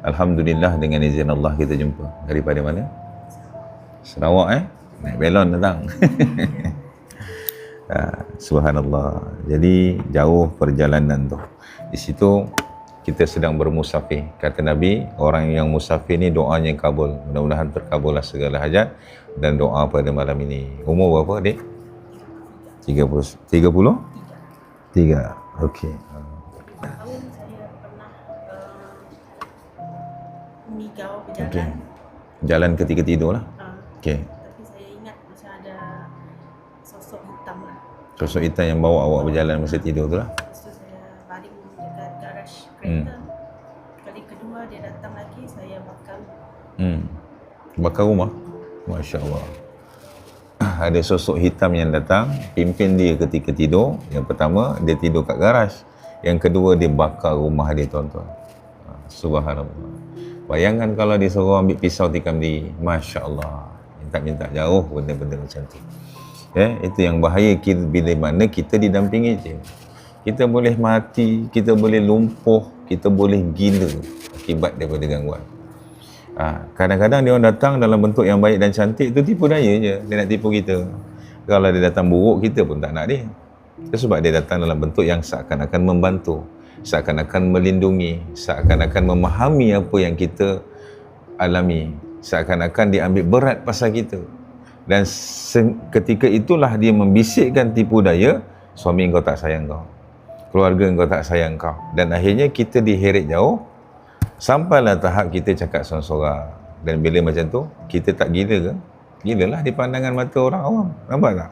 Alhamdulillah dengan izin Allah kita jumpa. Daripada mana? Sarawak eh? Naik belon datang. Ah, Subhanallah. Jadi jauh perjalanan tu. Di situ kita sedang bermusafir. Kata Nabi, orang yang musafir ni doanya kabul. Mudah-mudahan terkabullah segala hajat dan doa pada malam ini. Umur berapa, Dik? 30. 30? Tiga. Okey. Mengigau berjalan Jalan ketika tidur lah. uh, Okey. tapi saya ingat macam ada sosok hitam lah Sosok hitam yang bawa awak berjalan masa tidur tu lah. lepas tu saya baring dekat garaj Hmm. kereta kali kedua dia datang lagi saya bakar Hmm. Bakar rumah. Masya Allah. Ada sosok hitam yang datang, pimpin dia ketika tidur. Yang pertama, dia tidur kat garaj. Yang kedua, dia bakar rumah dia, tuan-tuan. Ha, Subhanallah. Bayangkan kalau dia suruh ambil pisau tikam diri. Masya Allah. Minta-minta jauh benda-benda macam tu. Ya, itu yang bahaya kita, bila mana kita didampingi jin. Kita boleh mati, kita boleh lumpuh, kita boleh gila akibat daripada gangguan. Ha, kadang-kadang dia orang datang dalam bentuk yang baik dan cantik tu tipu daya je. Dia nak tipu kita. Kalau dia datang buruk, kita pun tak nak dia. Itu sebab dia datang dalam bentuk yang seakan-akan membantu. Seakan-akan melindungi. Seakan-akan memahami apa yang kita alami. Seakan-akan dia ambil berat pasal kita. Dan ketika itulah dia membisikkan tipu daya, suami kau tak sayang kau. Keluarga kau tak sayang kau. Dan akhirnya kita diheret jauh, Sampailah tahap kita cakap sorang-sorang. Dan bila macam tu, kita tak gila ke? Gila lah di pandangan mata orang awam. Nampak tak?